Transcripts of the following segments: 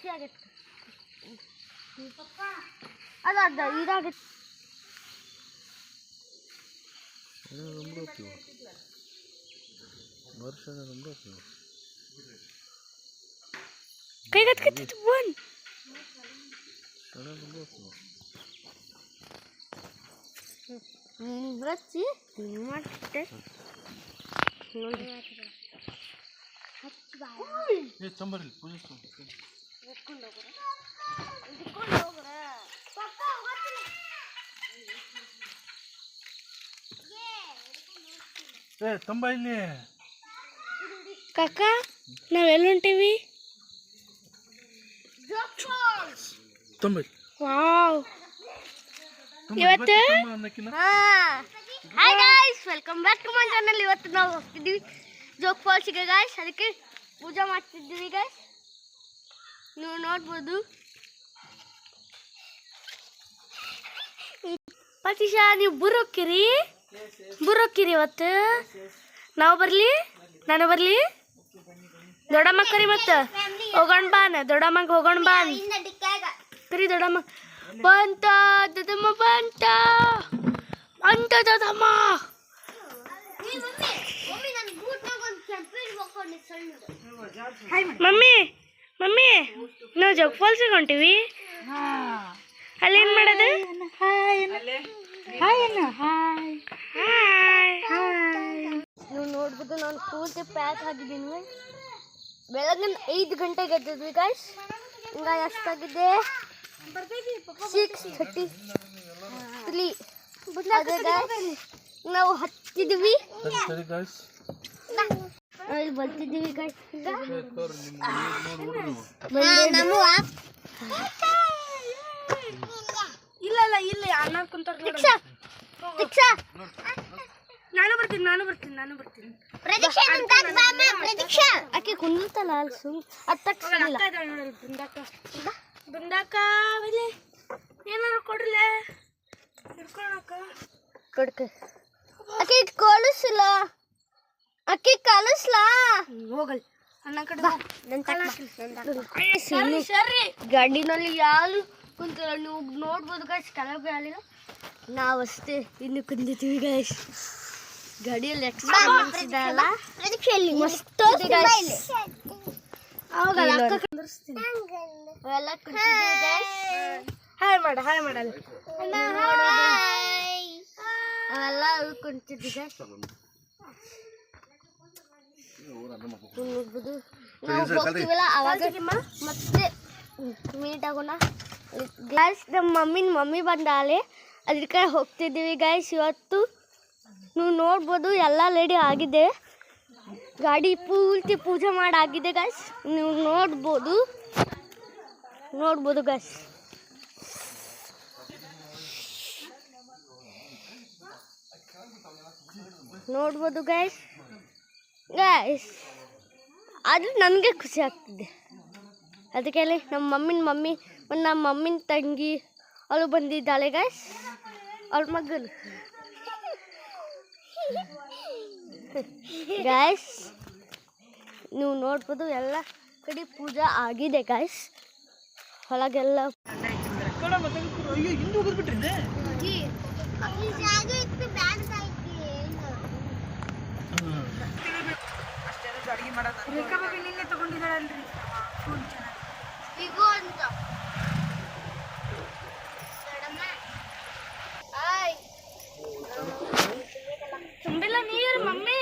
ಹಸಿ ಆಗೈತೆ ಅದ ಅದ ಇದಾಗೈತೆ ಕೈ ಕತ್ಕತ್ತಿತ್ತು ಬಂದ್ ರಚ್ಚಿ ಹಿಂಗೆ ಮಾಡ್ತಿದ್ದೆ ನೋಡಿ ಏ ತಂಬ ಇಲ್ಲಿ. ಕಾಕ ನಾವೆಲ್ಲ ಹೊಂಟೀವಿ? ತಂಬ ವಾವ್. ಇವತ್ತು? Hi guys welcome back to my channel ಇವತ್ತು ನಾವು ಹೋಗ್ತಿದ್ದೀವಿ. ಜೋಗ್ ಫಾಲ್ಸಿಗೆ ಗಾಯ್ಸ್ ಅದಕ್ಕೆ ಪೂಜೆ ಮಾಡ್ತಿದ್ದೀವಿ ಗಾಯ್ಸ್ ನೀವು ನೋಡ್ಬೋದು. ಪತೀಶ ನೀವು ಬುರೋಕ್ಕಿರಿ ಬುರೋಕ್ಕಿರಿ ಇವತ್ತು. ನಾವು ಬರಲಿ? ನಾನು ಬರಲಿ? ದೊಡ್ಡಮ್ಮ ಕರಿ ಮತ್ತೆ. ಹೋಗೋಣ ಬಾನ ದೊಡ್ಡಮ್ಮಂಗೆ ಹೋಗೋಣ ಬಾನ್ ಕರಿ ದೊಡ್ಡಮ್ಮ. ಬಂತ ದೊಡ್ಡಮ್ಮ ಬಂತ. ಬಂತ ದೊಡ್ಡಮ್ಮ. ಮಮ್ಮಿ ಮಮ್ಮಿ ನಾವು ಹಾಯ್ ಫಾಲ್ಸಿಗೆ ಹೊಂಟಿವಿ. ಅಲ್ಲೇನು ಮಾಡೋದು? ನೀವು ನೋಡ್ಬೋದು ನಾನು ಪೂರ್ತಿ ಪ್ಯಾಕ್ ಆಗಿದ್ದೀನಿ. ಬೆಳಗ್ಗೆ ಐದು ಗಂಟೆಗೆ ಎದ್ದಿದ್ವಿ ಗಾಯ್ಸ್ ಹಿಂಗ ಎಷ್ಟಾಗಿದೆ ಸಿಕ್ಸ್ ಥರ್ಟಿ ತ್ರೀ ಅದೇ ಗಾಯ್ಸ್ ನಾವು ಹತ್ತಿದ್ವಿ. ಇಲ್ಲಿ ಬರ್ತಿದ್ದೀವಿ ಇಲ್ಲ ಇಲ್ಲ ಇಲ್ಲ ಅಣ್ಣ ಕುಂತಾರ ನಾನು ಬರ್ತೀನಿ ನಾನು ಬರ್ತೀನಿ ನಾನು ಬರ್ತೀನಿ. ಆಕೆ ಕುಂದಿರ್ತಲ್ಲ ಅಲ್ಲಿ ಸುಮ್ ಹತ್ತಕ್ಕೆ ಬೃಂದಾಕ ಬೃಂದಾಕ ಬಲಿ. ಏನಾರು ಕೊಡ್ರಲೆ ಹಿಡ್ಕೊಳಕ ಕೊಡ್ಕ ಆಕೆ ಕಳಿಸಿಲ್ಲ ಆಕೆ ಕಳಿಸ್ಲ? ಹೋಗಲ್. ಅಣ್ಣ ಕಡೆ ಸರಿ ಗಾಡಿನಲ್ಲಿ ಯಾರು ಕುಂತಿಲ್ಲ ನೀವು ನೋಡ್ಬೋದು ಗಾಯ್ಸ್ ಅಲ್ಲಿಲ್ಲ ನಾವು ಅಷ್ಟೇ ಇನ್ನು ಕುಂದಿದ್ದೀವಿ ಗಾಯ್ಸ್ ಗಾಡಿಯಲ್ಲಿ ಎಕ್ಸ್ಟ್ರಾ ಅಲ್ಲ? ಮಸ್ತ್ ಹಾಯ್ ಮಾಡ ಹಾಯ್ ಮಾಡಲ್ಲ ಅವೆಲ್ಲ ಕುಂತಿದ್ವಿ guys. ನೋಡ್ಬೋದು ನಾವು ಹೋಗ್ತೀವಲ್ಲ, ಅವಾಗ ಮತ್ತೆ ಮೀಟ್ ಆಗೋಣ. ನಮ್ಮ ಮಮ್ಮಿನ ಮಮ್ಮಿ ಬಂದಾಳೆ. ಅದಕ್ಕೆ ಹೋಗ್ತಿದ್ದೀವಿ ಗಾಯ್ಸ್ ಇವತ್ತು ನೀವು ನೋಡ್ಬೋದು, ಎಲ್ಲ ರೆಡಿ ಆಗಿದೆ. ಗಾಡಿ ಪೂರ್ತಿ ಪೂಜೆ ಮಾಡಾಗಿದೆ ಗಾಯ್ಸ್ ನೀವು ನೋಡ್ಬೋದು. ನೋಡ್ಬೋದು ಗಾಯ್ಸ್ ನೋಡ್ಬೋದು ಗಾಯ್ಸ್ ಅದು ನನಗೆ ಖುಷಿ ಆಗ್ತಿದೆ. ಅದಕ್ಕೆ ನಮ್ಮ ಮಮ್ಮಿನ ಮಮ್ಮಿ ಮತ್ತು ನಮ್ಮ ಮಮ್ಮಿನ ತಂಗಿ, ಅವಳು ಬಂದಿದ್ದಾಳೆ ಗಾಯ್ಸ್ ಅವಳ ಮಗನು. ಗಾಯ್ಸ್ ನೀವು ನೋಡ್ಬೋದು ಎಲ್ಲ ಕಡೆ ಪೂಜಾ ಆಗಿದೆ ಗಾಯ್ಸ್ ಒಳಗೆಲ್ಲ ಅಯ್ಯೋ ಹಿಂದೆ ಹೋಗಿದ್ಬಿಟ್ರಿ ತುಂಬಿಲ್ಲ ನೀರು ಮಮ್ಮಿ.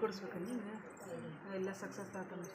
ಕೊಡಿಸ್ಬೇಕು ನೀನು? ಎಲ್ಲ ಸಕ್ಸಸ್ ಆತಂದ್ರೆ